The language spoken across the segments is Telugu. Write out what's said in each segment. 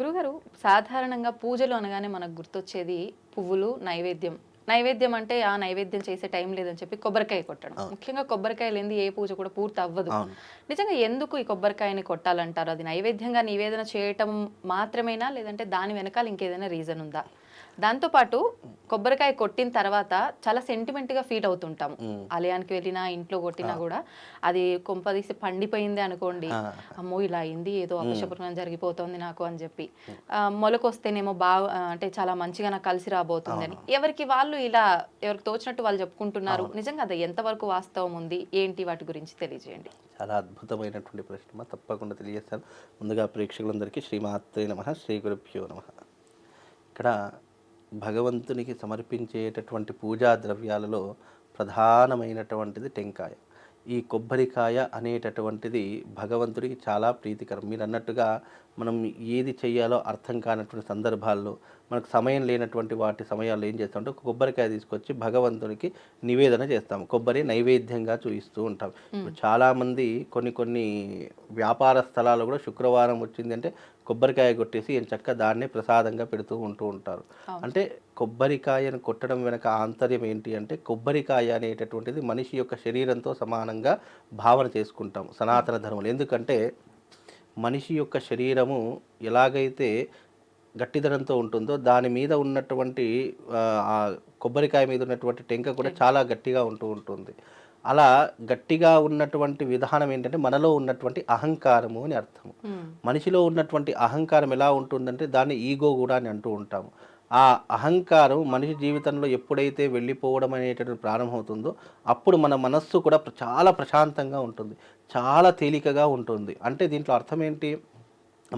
గురుగారు సాధారణంగా పూజలు అనగానే మనకు గుర్తొచ్చేది పువ్వులు నైవేద్యం. నైవేద్యం అంటే ఆ నైవేద్యం చేసే టైం లేదని చెప్పి కొబ్బరికాయ కొట్టడం. ముఖ్యంగా కొబ్బరికాయ లేని ఏ పూజ కూడా పూర్తి అవ్వదు. నిజంగా ఎందుకు ఈ కొబ్బరికాయని కొట్టాలంటారు? అది నైవేద్యంగా నివేదన చేయటం మాత్రమేనా? లేదంటే దాని వెనకాల ఇంకేదైనా రీజన్ ఉందా? దాంతోపాటు కొబ్బరికాయ కొట్టిన తర్వాత చాలా సెంటిమెంట్గా ఫీల్ అవుతుంటాము. ఆలయానికి వెళ్ళినా ఇంట్లో కొట్టినా కూడా అది కొంపదీసి పండిపోయింది అనుకోండి. అమ్మో ఇలా అయింది ఏదో అపశకునం జరిగిపోతుంది నాకు అని చెప్పి. మొలకొస్తేనేమో బాగా అంటే చాలా మంచిగా నాకు కలిసి రాబోతుంది అని ఎవరికి వాళ్ళు ఇలా ఎవరికి తోచినట్టు వాళ్ళు చెప్పుకుంటున్నారు. నిజంగా అది ఎంతవరకు వాస్తవం ఉంది? ఏంటి వాటి గురించి తెలియజేయండి. చాలా అద్భుతమైనటువంటి ప్రశ్న తప్పకుండా తెలియజేస్తాను. ముందుగా ప్రేక్షకులందరికీ శ్రీమాత్రే నమ శ్రీ గురుభ్యో నమ. ఇక్కడ భగవంతునికి సమర్పించేటటువంటి పూజా ద్రవ్యాలలో ప్రధానమైనటువంటిది టెంకాయ. ఈ కొబ్బరికాయ అనేటటువంటిది భగవంతుడికి చాలా ప్రీతికరం. మీరు అన్నట్టుగా మనం ఏది చేయాలో అర్థం కానటువంటి సందర్భాల్లో మనకు సమయం లేనటువంటి వాటి సమయాల్లో ఏం చేస్తామంటే కొబ్బరికాయ తీసుకొచ్చి భగవంతునికి నివేదన చేస్తాం కొబ్బరి నైవేద్యంగా చూపిస్తూ ఉంటాం. ఇప్పుడు చాలామంది కొన్ని కొన్ని వ్యాపార స్థలాల్లో కూడా శుక్రవారం వచ్చింది అంటే కొబ్బరికాయ కొట్టేసి ఏం చక్క దాన్నే ప్రసాదంగా పెడుతూ ఉంటూ ఉంటారు. అంటే కొబ్బరికాయను కొట్టడం వెనక ఆంతర్యం ఏంటి అంటే కొబ్బరికాయ అనేటటువంటిది మనిషి యొక్క శరీరంతో సమానంగా భావన చేసుకుంటాం. సనాతన ధర్మం. ఎందుకంటే మనిషి యొక్క శరీరము ఎలాగైతే గట్టిదనంతో ఉంటుందో దాని మీద ఉన్నటువంటి ఆ, కొబ్బరికాయ మీద ఉన్నటువంటి టెంక కూడా చాలా గట్టిగా ఉంటూ ఉంటుంది. అలా గట్టిగా ఉన్నటువంటి విధానం ఏంటంటే మనలో ఉన్నటువంటి అహంకారము అని అర్థము. మనిషిలో ఉన్నటువంటి అహంకారం ఎలా ఉంటుందంటే దాన్ని ఈగో కూడా అని అంటూ ఉంటాము. ఆ అహంకారం మనిషి జీవితంలో ఎప్పుడైతే వెళ్ళిపోవడం అనేటటువంటి ప్రారంభమవుతుందో అప్పుడు మన మనస్సు కూడా చాలా ప్రశాంతంగా ఉంటుంది. చాలా తేలికగా ఉంటుంది. అంటే దీంట్లో అర్థం ఏంటి?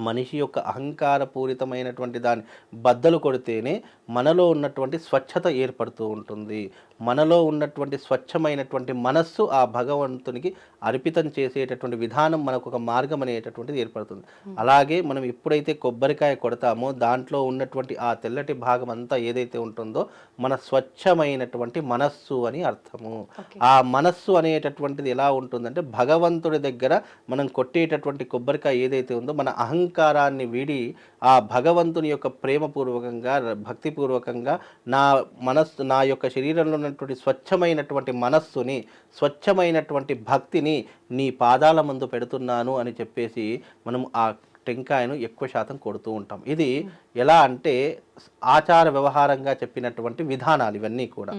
మనిషి యొక్క అహంకారపూరితమైనటువంటి దాన్ని బద్దలు కొడితేనే మనలో ఉన్నటువంటి స్వచ్ఛత ఏర్పడుతూ ఉంటుంది. మనలో ఉన్నటువంటి స్వచ్ఛమైనటువంటి మనస్సు ఆ భగవంతునికి అర్పితం చేసేటటువంటి విధానం మనకు ఒక మార్గం అనేటటువంటిది ఏర్పడుతుంది. అలాగే మనం ఎప్పుడైతే కొబ్బరికాయ కొడతామో దాంట్లో ఉన్నటువంటి ఆ తెల్లటి భాగం అంతా ఏదైతే ఉంటుందో మన స్వచ్ఛమైనటువంటి మనస్సు అని అర్థము. ఆ మనస్సు అనేటటువంటిది ఎలా ఉంటుందంటే భగవంతుడి దగ్గర మనం కొట్టేటటువంటి కొబ్బరికాయ ఏదైతే ఉందో మన అహంకారాన్ని వీడి ఆ భగవంతుని యొక్క ప్రేమపూర్వకంగా భక్తిపూర్వకంగా నా మనస్సు నా యొక్క శరీరంలో ఉన్నటువంటి స్వచ్ఛమైనటువంటి మనస్సుని స్వచ్ఛమైనటువంటి భక్తిని నీ పాదాల ముందు పెడుతున్నాను అని చెప్పేసి మనం ఆ టెంకాయను ఎక్కువ శాతం కొడుతూ ఉంటాం. ఇది ఎలా అంటే ఆచార వ్యవహారంగా చెప్పినటువంటి విధానాలు ఇవన్నీ కూడా.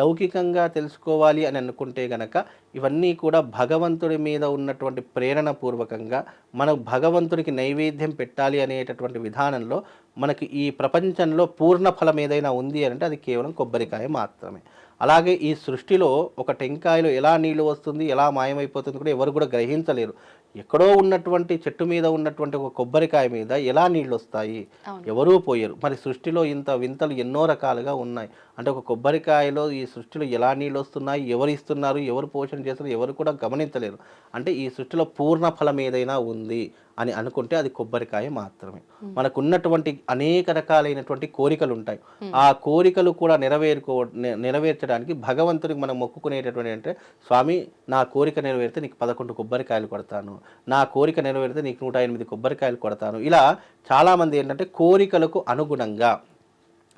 లౌకికంగా తెలుసుకోవాలి అని అనుకుంటే గనక ఇవన్నీ కూడా భగవంతుడి మీద ఉన్నటువంటి ప్రేరణ పూర్వకంగా మనం భగవంతుడికి నైవేద్యం పెట్టాలి అనేటటువంటి విధానంలో మనకి ఈ ప్రపంచంలో పూర్ణ ఫలం ఏదైనా ఉంది అని అంటే అది కేవలం కొబ్బరికాయ మాత్రమే. అలాగే ఈ సృష్టిలో ఒక టెంకాయలో ఎలా నీళ్ళు వస్తుంది ఎలా మాయమైపోతుంది కూడా ఎవరు కూడా గ్రహించలేరు. ఎక్కడో ఉన్నటువంటి చెట్టు మీద ఉన్నటువంటి ఒక కొబ్బరికాయ మీద ఎలా నీళ్ళు వస్తాయి ఎవరూ పోయారు. మరి సృష్టిలో ఇంత వింతలు ఎన్నో రకాలుగా ఉన్నాయి. అంటే ఒక కొబ్బరికాయలో ఈ సృష్టిలో ఎలా నీళ్ళు వస్తున్నాయి ఎవరు ఇస్తున్నారు ఎవరు పోషణ చేస్తున్నారు ఎవరు కూడా గమనించలేరు. అంటే ఈ సృష్టిలో పూర్ణ ఫలం ఏదైనా ఉంది అని అనుకుంటే అది కొబ్బరికాయ మాత్రమే. మనకు ఉన్నటువంటి అనేక రకాలైనటువంటి కోరికలు ఉంటాయి. ఆ కోరికలు కూడా నెరవేరుకో నెరవేర్చడానికి భగవంతునికి మనం మొక్కుకునేటటువంటి అంటే స్వామి నా కోరిక నెరవేరితే నీకు పదకొండు కొబ్బరికాయలు కొడతాను. నా కోరిక నెరవేరితే నీకు నూట ఎనిమిది కొబ్బరికాయలు కొడతాను. ఇలా చాలామంది ఏంటంటే కోరికలకు అనుగుణంగా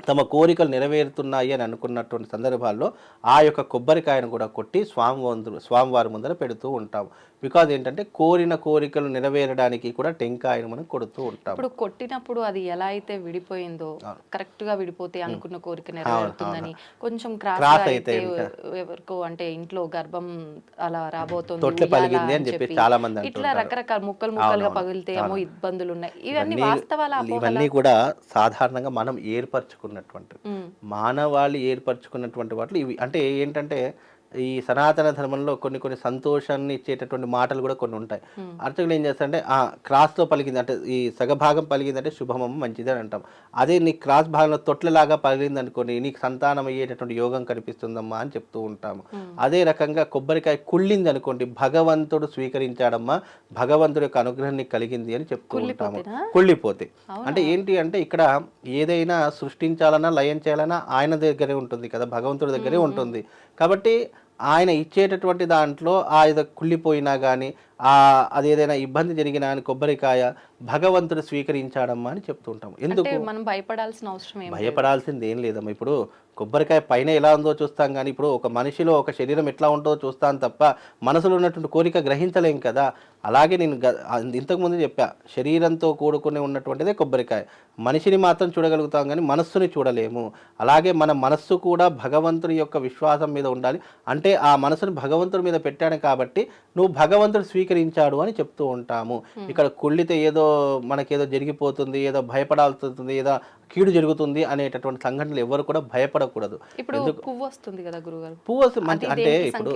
తమ కోరికలు నెరవేరుతున్నాయి అని అనుకున్నటువంటి సందర్భాల్లో ఆ యొక్క కొబ్బరికాయను కూడా కొట్టి స్వామి వందు స్వామివారి ముందర పెడుతూ ఉంటాం. బికాజ్ ఏంటంటే కోరిన కోరికలు నెరవేరడానికి కూడా టెంకాయను మనం కొడుతూ ఉంటాం. ఇప్పుడు కొట్టినప్పుడు అది ఎలా అయితే విడిపోయిందో కరెక్ట్గా విడిపోతే అనుకున్న కోరిక నెరవేరుతుందని కొంచెం క్రాస్ అయితే ఎవరికో అంటే ఇంట్లో గర్భం అలా రాబోతుంది తొట్లె పలిగింది అని చెప్పి చాలా మంది ఇట్లా. రకరకాల ముక్కలు ముక్కలుగా. పగిలితే ఏమో ఇబ్బందులు ఉన్నాయి ఇవన్నీ వాస్తవాల ఇవన్నీ కూడా సాధారణంగా మనం ఏర్పరచుకున్నటువంటి మానవాళి ఏర్పరచుకున్నటువంటి వాటిలో ఇవి. అంటే ఏంటంటే ఈ సనాతన ధర్మంలో కొన్ని కొన్ని సంతోషాన్ని ఇచ్చేటటువంటి మాటలు కూడా కొన్ని ఉంటాయి. అర్చకులు ఏం చేస్తారంటే ఆ క్రాస్లో పలికింది అంటే ఈ సగభాగం పలికిందంటే శుభమమ్మ మంచిది అని అంటాం. అదే నీ క్రాస్ భాగంలో తొట్లలాగా పలిగింది అనుకోని నీకు సంతానం అయ్యేటటువంటి యోగం కనిపిస్తుందమ్మా అని చెప్తూ ఉంటాము. అదే రకంగా కొబ్బరికాయ కుళ్ళింది అనుకోండి భగవంతుడు స్వీకరించాడమ్మా భగవంతుడి యొక్క అనుగ్రహాన్ని కలిగింది అని చెప్తూ ఉంటాము? కుళ్ళిపోతే. అంటే ఏంటి అంటే ఇక్కడ ఏదైనా సృష్టించాలన్నా లయం చేయాలన్నా ఆయన దగ్గరే ఉంటుంది కదా భగవంతుడి దగ్గరే ఉంటుంది. కాబట్టి ఆయన ఇచ్చేటటువంటి దాంట్లో ఆ ఏదో కుళ్ళిపోయినా కానీ అది ఏదైనా ఇబ్బంది జరిగినా కానీ కొబ్బరికాయ భగవంతుడు స్వీకరించాడమ్మా అని చెప్తూ ఉంటాం ఎందుకు? మనం భయపడాల్సిన అవసరం భయపడాల్సింది ఏం లేదమ్మా. ఇప్పుడు కొబ్బరికాయ పైన ఎలా ఉందో చూస్తాం కానీ ఇప్పుడు ఒక మనిషిలో ఒక శరీరం ఎట్లా ఉంటుందో చూస్తాం తప్ప మనసులో ఉన్నటువంటి కోరిక గ్రహించలేం కదా. అలాగే నేను ఇంతకుముందు చెప్పా శరీరంతో కూడుకుని ఉన్నటువంటిదే కొబ్బరికాయ. మనిషిని మాత్రం చూడగలుగుతాం కానీ మనస్సుని చూడలేము. అలాగే మన మనస్సు కూడా భగవంతుని యొక్క విశ్వాసం మీద ఉండాలి. అంటే ఆ మనసుని భగవంతుడి మీద పెట్టాను కాబట్టి నువ్వు భగవంతుడు స్వీకరించాడు అని చెప్తూ ఉంటాము. ఇక్కడ కుళ్ళితే ఏదో మనకేదో జరిగిపోతుంది ఏదో భయపడాల్సి ఏదో కీడు జరుగుతుంది అనేటటువంటి సంఘటనలు ఎవరు కూడా భయపడకూడదు. ఇప్పుడు పువ్వు వస్తుంది కదా గురుగారు. పువ్వు మంచి అంటే ఇప్పుడు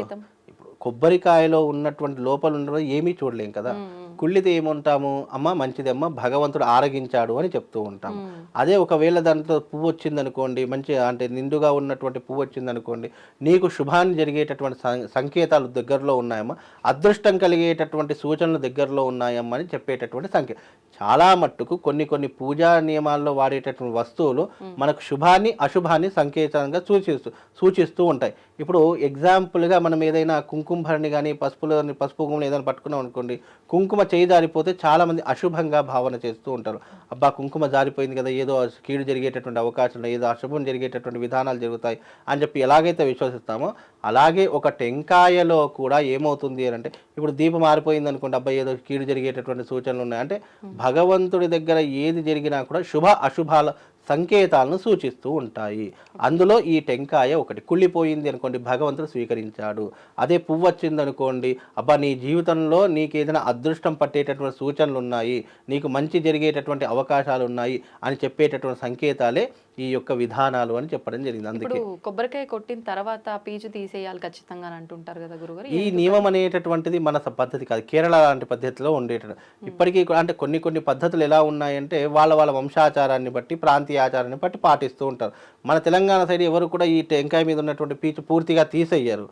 కొబ్బరికాయలో ఉన్నటువంటి లోపల ఉన్న ఏమీ చూడలేం కదా. కుళ్ళితే ఏముంటాము? అమ్మ మంచిదమ్మ భగవంతుడు ఆరగించాడు అని చెప్తూ ఉంటాము. అదే ఒకవేళ దాంట్లో పువ్వు వచ్చింది అనుకోండి మంచి అంటే నిండుగా ఉన్నటువంటి పువ్వు వచ్చింది అనుకోండి నీకు శుభాన్ని జరిగేటటువంటి సంకేతాలు దగ్గరలో ఉన్నాయమ్మా. అదృష్టం కలిగేటటువంటి సూచనలు దగ్గరలో ఉన్నాయమ్మా అని చెప్పేటటువంటి సంకేతం చాలా మట్టుకు కొన్ని కొన్ని పూజా నియమాల్లో వాడేటటువంటి వస్తువులు మనకు శుభాన్ని అశుభాన్ని సంకేతంగా సూచిస్తూ సూచిస్తూ ఉంటాయి. ఇప్పుడు ఎగ్జాంపుల్గా మనం ఏదైనా కుంకుమ భరణి కానీ పసుపులో పసుపు కుంకుమలు ఏదైనా పట్టుకున్నాం అనుకోండి కుంకుమ చేయి జారిపోతే చాలామంది అశుభంగా భావన చేస్తూ ఉంటారు. అబ్బా కుంకుమ జారిపోయింది కదా ఏదో కీడు జరిగేటటువంటి అవకాశం ఏదో అశుభం జరిగేటటువంటి విధానాలు జరుగుతాయి అని చెప్పి ఎలాగైతే విశ్వసిస్తామో అలాగే ఒక టెంకాయలో కూడా ఏమవుతుంది అని అంటే ఇప్పుడు దీపం మారిపోయింది అనుకోండి అబ్బాయి ఏదో కీడు జరిగేటటువంటి సూచనలు ఉన్నాయి. అంటే భగవంతుడి దగ్గర ఏది జరిగినా కూడా శుభ అశుభాల సంకేతాలను సూచిస్తూ ఉంటాయి. అందులో ఈ టెంకాయ ఒకటి కుళ్ళిపోయింది అనుకోండి భగవంతుడు స్వీకరించాడు. అదే పువ్వు వచ్చింది అనుకోండి అబ్బా నీ జీవితంలో నీకు ఏదైనా అదృష్టం పట్టేటటువంటి సూచనలు ఉన్నాయి నీకు మంచి జరిగేటటువంటి అవకాశాలు ఉన్నాయి అని చెప్పేటటువంటి సంకేతాలే ఈ యొక్క విధానాలు అని చెప్పడం జరిగింది. అందుకే కొబ్బరికాయ కొట్టిన తర్వాత పీచు తీసేయాలి ఖచ్చితంగా అని అంటుంటారు కదా గురుగారు. ఈ నియమం అనేటటువంటిది మన పద్ధతి కాదు. కేరళ లాంటి పద్ధతిలో ఉండేట ఇప్పటికీ అంటే కొన్ని కొన్ని పద్ధతులు ఎలా ఉన్నాయంటే వాళ్ళ వాళ్ళ వంశాచారాన్ని బట్టి ప్రాంతీయ ఆచారాన్ని బట్టి పాటిస్తూ ఉంటారు. మన తెలంగాణ సైడ్ ఎవరు కూడా ఈ టెంకాయ మీద ఉన్నటువంటి పీచు పూర్తిగా తీసేయ్యారు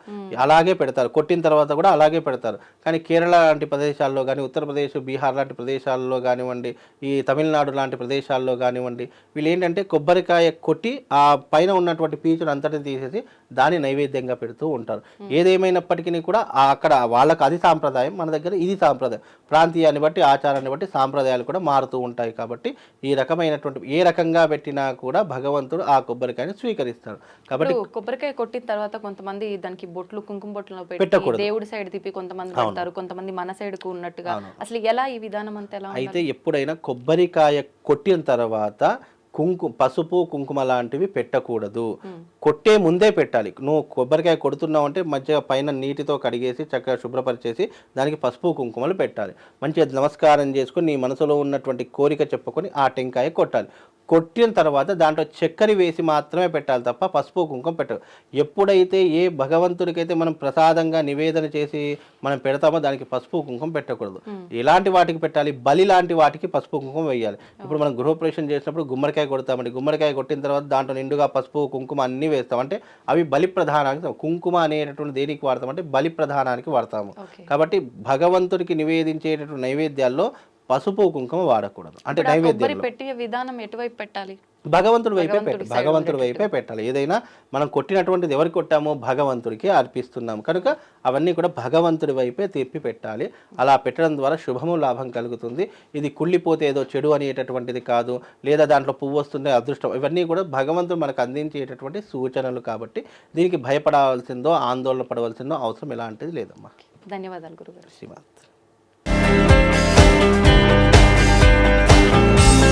అలాగే పెడతారు. కొట్టిన తర్వాత కూడా అలాగే పెడతారు. కానీ కేరళ లాంటి ప్రదేశాల్లో కానీ ఉత్తరప్రదేశ్ బీహార్ లాంటి ప్రదేశాల్లో కానివ్వండి ఈ తమిళనాడు లాంటి ప్రదేశాల్లో కానివ్వండి వీళ్ళు ఏంటంటే కొబ్బరికాయ కొట్టి ఆ పైన ఉన్నటువంటి పీచును అంతటిని తీసేసి దాన్ని నైవేద్యంగా పెడుతూ ఉంటారు. ఏదేమైనప్పటికీ కూడా అక్కడ వాళ్ళకి అది సాంప్రదాయం మన దగ్గర ఇది సాంప్రదాయం. ప్రాంతీయాన్ని బట్టి ఆచారాన్ని బట్టి సాంప్రదాయాలు కూడా మారుతూ ఉంటాయి కాబట్టి ఈ రకమైనటువంటి ఏ రకంగా పెట్టినా కూడా భగవంతుడు ఆ కొబ్బరికాయని స్వీకరిస్తాడు. కాబట్టి కొబ్బరికాయ కొట్టిన తర్వాత కొంతమంది దానికి బొట్లు కుంకుమ బొట్లు పెట్టి పెట్టకూడదు. దేవుడి సైడ్ తిప్పి కొంతమంది పెడతారు. కొంతమంది మన సైడ్కు ఉన్నట్టుగా అసలు ఎలా ఈ విధానం అంతా ఎలా అయితే ఎప్పుడైనా కొబ్బరికాయ కొట్టిన తర్వాత కుంకు పసుపు కుంకుమ లాంటివి పెట్టకూడదు. కొట్టే ముందే పెట్టాలి. నువ్వు కొబ్బరికాయ కొడుతున్నావు అంటే మంచిగా పైన నీటితో కడిగేసి చక్కగా శుభ్రపరిచేసి దానికి పసుపు కుంకుమలు పెట్టాలి. మంచిగా నమస్కారం చేసుకొని నీ మనసులో ఉన్నటువంటి కోరిక చెప్పుకొని ఆ టెంకాయ కొట్టాలి. కొట్టిన తర్వాత దాంట్లో చక్కెర వేసి మాత్రమే పెట్టాలి తప్ప పసుపు కుంకుమ పెట్టదు ఎప్పుడైతే ఏ భగవంతుడికైతే మనం ప్రసాదంగా నివేదన చేసి మనం పెడతామో దానికి పసుపు కుంకుమ పెట్టకూడదు. ఎలాంటి వాటికి పెట్టాలి బలి లాంటి వాటికి పసుపు కుంకుమ వేయాలి. ఇప్పుడు మనం గృహప్రవేశం చేసినప్పుడు గుమ్మడికాయ కొడతామండి. గుమ్మడికాయ కొట్టిన తర్వాత దాంట్లో నిండుగా పసుపు కుంకుమ అన్నీ వేస్తాం. అంటే అవి బలి ప్రధానానికి కుంకుమ అనేటటువంటి దేనికి వాడతాం అంటే బలి ప్రధానానికి వాడతాము. కాబట్టి భగవంతుడికి నివేదించేటటువంటి నైవేద్యాల్లో పసుపు కుంకుమ వాడకూడదు. అంటే నైవేద్యంలో. పెట్టే విధానం ఎటువైపు పెట్టాలి? భగవంతుడి వైపే పెట్టాలి భగవంతుడి వైపే పెట్టాలి. ఏదైనా మనం కొట్టినటువంటిది ఎవరికి కొట్టామో భగవంతుడికి అర్పిస్తున్నాం కనుక అవన్నీ కూడా భగవంతుడి వైపే తిప్పి పెట్టాలి. అలా పెట్టడం ద్వారా శుభము లాభం కలుగుతుంది. ఇది కుళ్ళిపోతే ఏదో చెడు అనేటటువంటిది కాదు. లేదా దాంట్లో పువ్వు వస్తుంది అదృష్టం. ఇవన్నీ కూడా భగవంతుడు మనకు అందించేటటువంటి సూచనలు కాబట్టి దీనికి భయపడాల్సిందో ఆందోళన పడవలసిందో అవసరం ఎలాంటిది లేదమ్మా. ధన్యవాదాలు గురుగారు. శ్రీమాత్